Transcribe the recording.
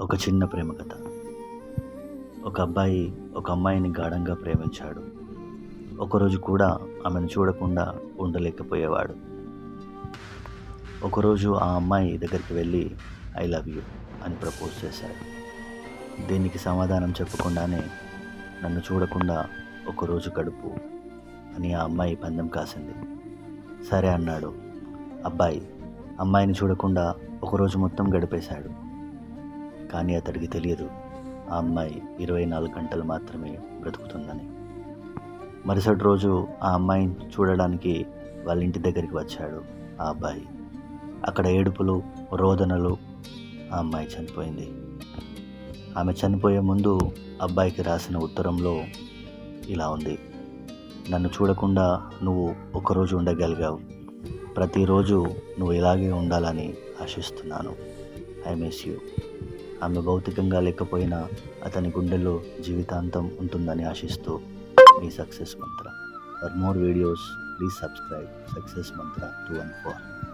ఒక చిన్న ప్రేమ కథ. ఒక అబ్బాయి ఒక అమ్మాయిని గాఢంగా ప్రేమించాడు. ఒకరోజు కూడా ఆమెను చూడకుండా ఉండలేకపోయేవాడు. ఒకరోజు ఆ అమ్మాయి దగ్గరికి వెళ్ళి ఐ లవ్ యూ అని ప్రపోజ్ చేశాడు. దీనికి సమాధానం చెప్పకుండానే నన్ను చూడకుండా ఒకరోజు గడుపు అని ఆ అమ్మాయి పందెం కాసింది. సరే అన్నాడు. అబ్బాయి అమ్మాయిని చూడకుండా ఒకరోజు మొత్తం గడిపేశాడు. కానీ అతడికి తెలియదు. ఆ అమ్మాయి ఇరవై నాలుగు గంటలు మాత్రమే బ్రతుకుతుందని. మరుసటి రోజు ఆ అమ్మాయిని చూడడానికి వాళ్ళ ఇంటి దగ్గరికి వచ్చాడు ఆ అబ్బాయి. అక్కడ ఏడుపులు రోదనలు ఆ అమ్మాయి చనిపోయింది. ఆమె చనిపోయే ముందు అబ్బాయికి రాసిన ఉత్తరంలో ఇలా ఉంది. నన్ను చూడకుండా నువ్వు ఒకరోజు ఉండగలిగావు. ప్రతిరోజు నువ్వు ఇలాగే ఉండాలని ఆశిస్తున్నాను. I miss you. ఆమె భౌతికంగా లేకపోయినా అతని గుండెలో జీవితాంతం ఉంటుందని ఆశిస్తూ మీ Success Mantra. For more videos please subscribe Success Mantra two and four